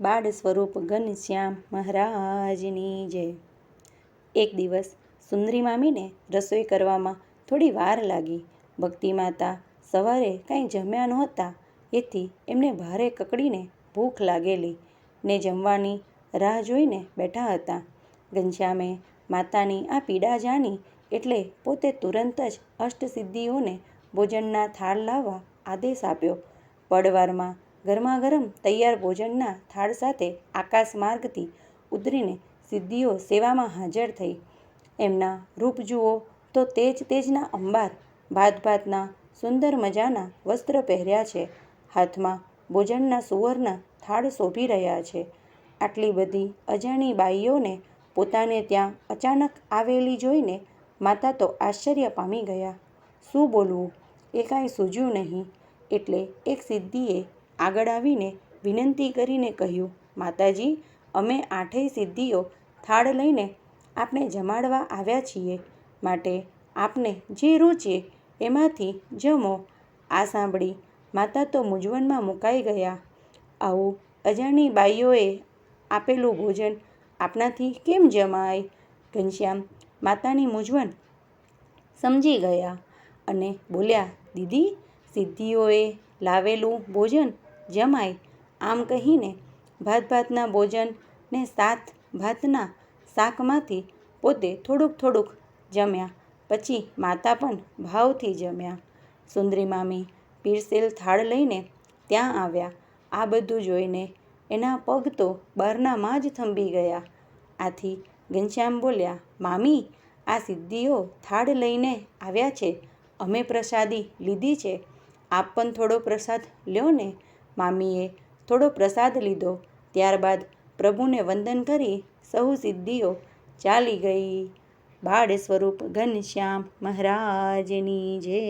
બાળ સ્વરૂપ ઘનશ્યામ મહારાજની જય. એક દિવસ સુંદરી મામીને રસોઈ કરવામાં થોડી વાર લાગી. ભક્તિ માતા સવારે કાંઈ જમ્યા નહોતા, એથી એમને ભારે કકડીને ભૂખ લાગેલી. ને જમવાની રાહ જોઈને બેઠા હતા. ઘનશ્યામે માતાની આ પીડા જાણી એટલે પોતે તુરંત જ અષ્ટસિદ્ધિઓને ભોજનના થાળ લાવવા આદેશ આપ્યો. પળવારમાં ગરમાગરમ તૈયાર ભોજનના થાળ સાથે આકાશ માર્ગથી ઉતરીને સિદ્ધિઓ સેવામાં હાજર થઈ. એમના રૂપ જુઓ તો તેજ તેજના અંબાર, ભાત ભાતના સુંદર મજાના વસ્ત્ર પહેર્યા છે. હાથમાં ભોજનના સુવર્ણ થાળ શોભી રહ્યા છે. આટલી બધી અજાણી બાઈઓને પોતાને ત્યાં અચાનક આવેલી જોઈને માતા તો આશ્ચર્ય પામી ગયા. શું બોલવું? એ કાંઈ સૂજ્યું નહીં. એટલે એક સિદ્ધિએ આગળ આવીને વિનંતી કરીને કહ્યું, માતાજી, અમે આઠેય સિદ્ધિઓ થાળ લઈને આપને જમાડવા આવ્યા છીએ. માટે આપને જે રૂચે એમાંથી જમો. આ સાંભળી માતા તો મૂંઝવણમાં મુકાઈ ગયા. આવું, અજાણી બાઈઓએ આપેલું ભોજન આપનાથી કેમ જમાય? ઘનશ્યામ માતાની મૂંઝવણ સમજી ગયા અને બોલ્યા, દીદી, સિદ્ધિઓએ લાવેલું ભોજન જમાય. આમ કહીને ભાત ભાતના ભોજન ને સાત ભાતના શાકમાંથી પોતે થોડુંક થોડુંક જમ્યા. પછી માતા પણ ભાવથી જમ્યા. સુંદરી મામી પીરસેલ થાળ લઈને ત્યાં આવ્યા. આ બધું જોઈને એના પગ તો બહારનામાં જ થંભી ગયા. આથી ઘનશ્યામ બોલ્યા, મામી, આ સિદ્ધિઓ થાળ લઈને આવ્યા છે. અમે પ્રસાદી લીધી છે. આપ પણ થોડો પ્રસાદ લ્યો ને મામીએ થોડો પ્રસાદ લીધો. ત્યારબાદ પ્રભુને વંદન કરી સહુ સિદ્ધિઓ ચાલી ગઈ. બાળ સ્વરૂપ ઘનશ્યામ મહારાજની જય.